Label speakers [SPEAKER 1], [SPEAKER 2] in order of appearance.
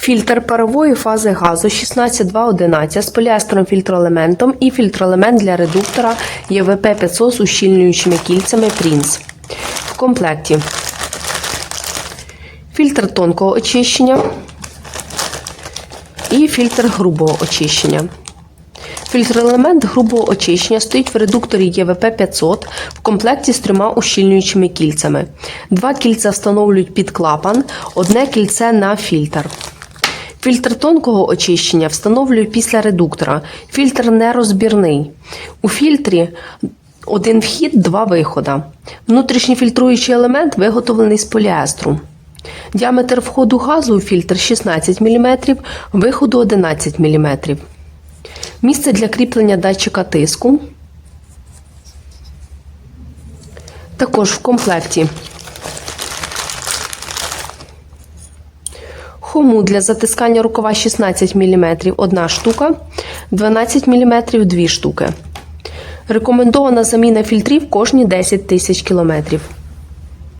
[SPEAKER 1] Фільтр парової фази газу 16211 з поліестером фільтроелементом і фільтроелемент для редуктора ЄВП 500 з ущільнюючими кільцями Prince. В комплекті фільтр тонкого очищення і фільтр грубого очищення. Фільтроелемент грубого очищення стоїть в редукторі ЄВП 500 в комплекті з трьома ущільнюючими кільцями. Два кільця встановлюють під клапан, одне кільце на фільтр. Фільтр тонкого очищення встановлюють після редуктора. Фільтр нерозбірний. У фільтрі один вхід, два вихода. Внутрішній фільтруючий елемент виготовлений з поліестру. Діаметр входу газу у фільтр 16 мм, виходу 11 мм. Місце для кріплення датчика тиску. Також в комплекті хому для затискання рукава 16 мм одна штука, 12 мм дві штуки. Рекомендована заміна фільтрів кожні 10 тисяч кілометрів.